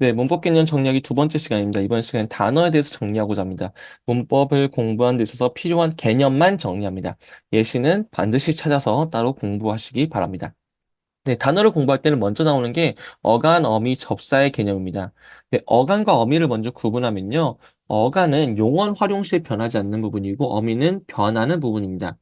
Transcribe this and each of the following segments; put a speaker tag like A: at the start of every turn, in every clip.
A: 네, 문법 개념 정리하기 두 번째 시간입니다. 이번 시간은 단어에 대해서 정리하고자 합니다. 문법을 공부하는 데 있어서 필요한 개념만 정리합니다. 예시는 반드시 찾아서 따로 공부하시기 바랍니다. 네, 단어를 공부할 때는 먼저 나오는 게 어간, 어미, 접사의 개념입니다. 네, 어간과 어미를 먼저 구분하면요. 어간은 용언 활용 시에 변하지 않는 부분이고 어미는 변하는 부분입니다.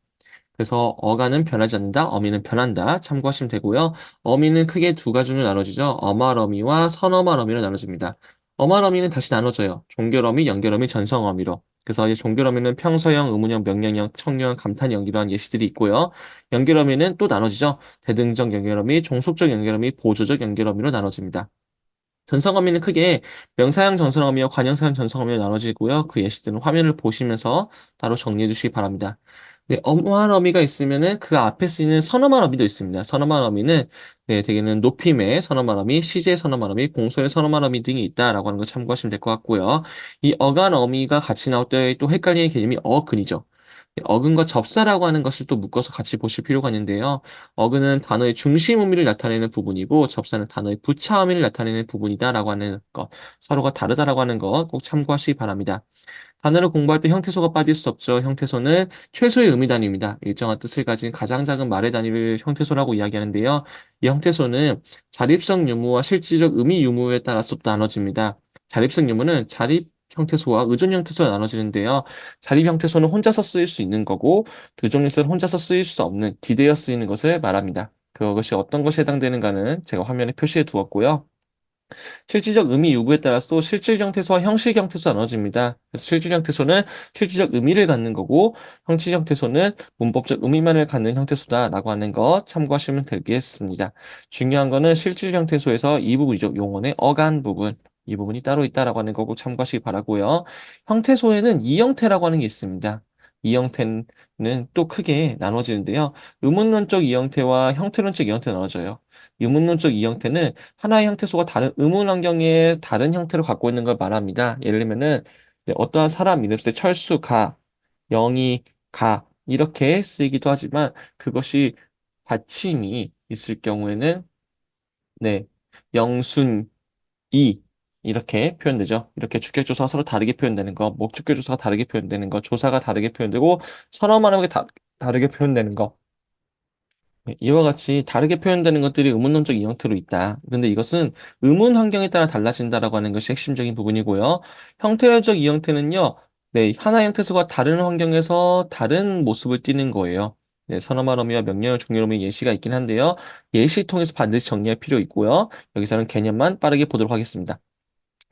A: 그래서 어간은 변하지 않는다, 어미는 변한다. 참고하시면 되고요. 어미는 크게 두 가지로 나눠지죠. 어말어미와 선어말어미로 나눠집니다. 어말어미는 다시 나눠져요. 종결어미, 연결어미, 전성어미로. 그래서 이 종결어미는 평서형, 의문형, 명령형, 청령, 감탄형 이러한 예시들이 있고요. 연결어미는 또 나눠지죠. 대등적 연결어미, 종속적 연결어미, 보조적 연결어미로 나눠집니다. 전성어미는 크게 명사형 전성어미와 관형사형 전성어미로 나눠지고요. 그 예시들은 화면을 보시면서 따로 정리해 주시기 바랍니다. 네, 엄한 어미가 있으면은 그 앞에 쓰이는 선어말 어미도 있습니다. 선어말 어미는 네, 대개는 높임의 선어말 어미, 시제 선어말 어미, 공소의 선어말 어미 등이 있다라고 하는 거 참고하시면 될 것 같고요. 이 어간 어미가 같이 나올 때 또 헷갈리는 개념이 어근이죠. 네, 어근과 접사라고 하는 것을 또 묶어서 같이 보실 필요가 있는데요. 어근은 단어의 중심 의미를 나타내는 부분이고 접사는 단어의 부차 의미를 나타내는 부분이다라고 하는 것, 서로가 다르다라고 하는 것 꼭 참고하시기 바랍니다. 단어를 공부할 때 형태소가 빠질 수 없죠. 형태소는 최소의 의미 단위입니다. 일정한 뜻을 가진 가장 작은 말의 단위를 형태소라고 이야기하는데요. 이 형태소는 자립성 유무와 실질적 의미 유무에 따라서 나눠집니다. 자립성 유무는 자립 형태소와 의존 형태소가 나눠지는데요. 자립 형태소는 혼자서 쓰일 수 있는 거고, 의존 형태소는 혼자서 쓰일 수 없는 디대어 쓰이는 것을 말합니다. 그것이 어떤 것에 해당되는가는 제가 화면에 표시해 두었고요. 실질적 의미 유무에 따라서 실질 형 태소와 형식 형 태소가 나눠집니다. 그래서 실질 형 태소는 실질적 의미를 갖는 거고 형식 형 태소는 문법적 의미만을 갖는 형태소다라고 하는 거 참고하시면 되겠습니다. 중요한 거는 실질 형 태소에서 이 부분이죠. 용언의 어간 부분. 이 부분이 따로 있다라고 하는 거고 참고하시기 바라고요. 형태소에는 이 형태라고 하는 게 있습니다. 이 형태는 또 크게 나눠지는데요. 의문론적 이 형태와 형태론적 이 형태가 나눠져요. 의문론적 이 형태는 하나의 형태소가 다른 의문 환경의 다른 형태를 갖고 있는 걸 말합니다. 예를 들면은 네, 어떠한 사람 쓸때 철수 가, 영희 가 이렇게 쓰이기도 하지만 그것이 받침이 있을 경우에는 네, 영순 이 이렇게 표현되죠. 이렇게 주격조사가 서로 다르게 표현되는 거, 목적격조사가 다르게 표현되는 거, 조사가 다르게 표현되고 선어만 하게 다, 다르게 표현되는 거. 네, 이와 같이 다르게 표현되는 것들이 의문론적 이 형태로 있다. 그런데 이것은 의문 환경에 따라 달라진다라고 하는 것이 핵심적인 부분이고요. 형태론적 이 형태는요, 네, 하나의 형태수가 다른 환경에서 다른 모습을 띠는 거예요. 네, 선어말 어미와 명령어 종료 어미 예시가 있긴 한데요. 예시 통해서 반드시 정리할 필요 있고요. 여기서는 개념만 빠르게 보도록 하겠습니다.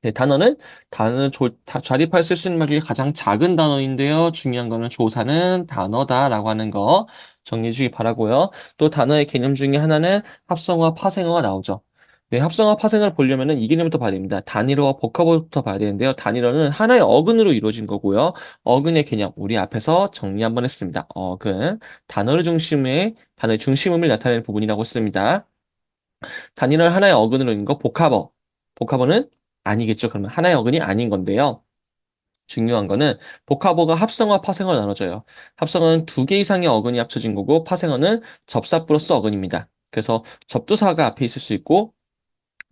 A: 네, 단어는 단어 조, 다, 자립할 수 있는 말 중에 가장 작은 단어인데요. 중요한 거는 조사는 단어다라고 하는 거 정리해 주기 바라고요. 또 단어의 개념 중에 하나는 합성어, 파생어가 나오죠. 네, 합성어, 파생어를 보려면은 이 개념부터 봐야 됩니다. 단일어와 복합어부터 봐야 되는데요. 단일어는 하나의 어근으로 이루어진 거고요. 어근의 개념 우리 앞에서 정리 한번 했습니다. 어근 단어를 중심에 단어의 중심음을 나타내는 부분이라고 했습니다. 단일어는 하나의 어근으로 있는 거 복합어. 복합어는 아니겠죠. 그러면 하나의 어근이 아닌 건데요. 중요한 거는 복합어가 합성어와 파생어로 나눠져요. 합성어는 두 개 이상의 어근이 합쳐진 거고 파생어는 접사 플러스 어근입니다. 그래서 접두사가 앞에 있을 수 있고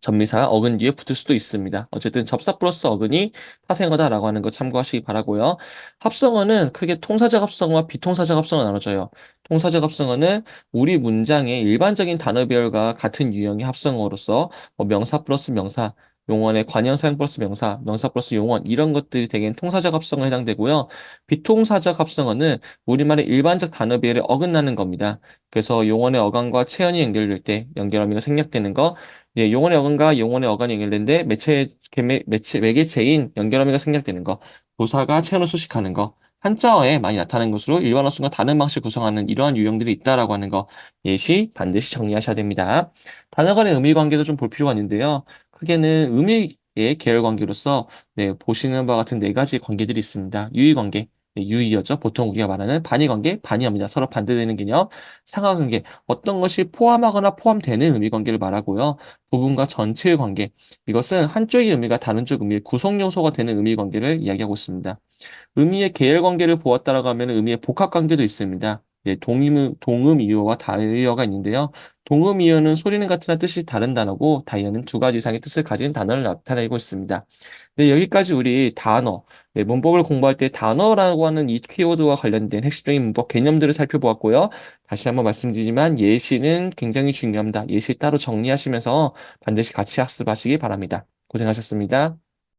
A: 전미사 어근 뒤에 붙을 수도 있습니다. 어쨌든 접사 플러스 어근이 파생어다라고 하는 거 참고하시기 바라고요. 합성어는 크게 통사적 합성어와 비통사적 합성어 나눠져요. 통사적 합성어는 우리 문장의 일반적인 단어별과 같은 유형의 합성어로서 뭐 명사 플러스 명사, 용언의 관형사형 플러스 명사, 명사 플러스 용언 이런 것들이 대개는 통사적 합성어에 해당되고요. 비통사적 합성어는 우리말의 일반적 단어별에 어긋나는 겁니다. 그래서 용언의 어간과 체언이 연결될 때 연결 어미가 생략되는 거, 예, 용언의 어간과 용언의 어간이 연결되는데 매체, 매, 매체, 매개체인 연결 어미가 생략되는 거, 부사가 체언을 수식하는 거, 한자어에 많이 나타나는 것으로 일반 어 순과 다른 방식을 구성하는 이러한 유형들이 있다라고 하는 거 예시 반드시 정리하셔야 됩니다. 단어 간의 의미 관계도 좀 볼 필요가 있는데요. 크게는 의미의 계열 관계로서 네, 보시는 바와 같은 네 가지 관계들이 있습니다. 유의 관계, 네, 유의어죠. 보통 우리가 말하는 반의 관계, 반의어입니다. 서로 반대되는 개념. 상하 관계, 어떤 것이 포함하거나 포함되는 의미 관계를 말하고요. 부분과 전체의 관계, 이것은 한쪽의 의미가 다른 쪽 의미의 구성 요소가 되는 의미 관계를 이야기하고 있습니다. 의미의 계열 관계를 보았다라고 하면 의미의 복합 관계도 있습니다. 예, 동음, 동음 이어와 다이어가 있는데요. 동음 이어는 소리는 같으나 뜻이 다른 단어고 다이어는 두 가지 이상의 뜻을 가진 단어를 나타내고 있습니다. 네, 여기까지 우리 단어, 네, 문법을 공부할 때 단어라고 하는 이 키워드와 관련된 핵심적인 문법 개념들을 살펴보았고요. 다시 한번 말씀드리지만 예시는 굉장히 중요합니다. 예시 따로 정리하시면서 반드시 같이 학습하시기 바랍니다. 고생하셨습니다.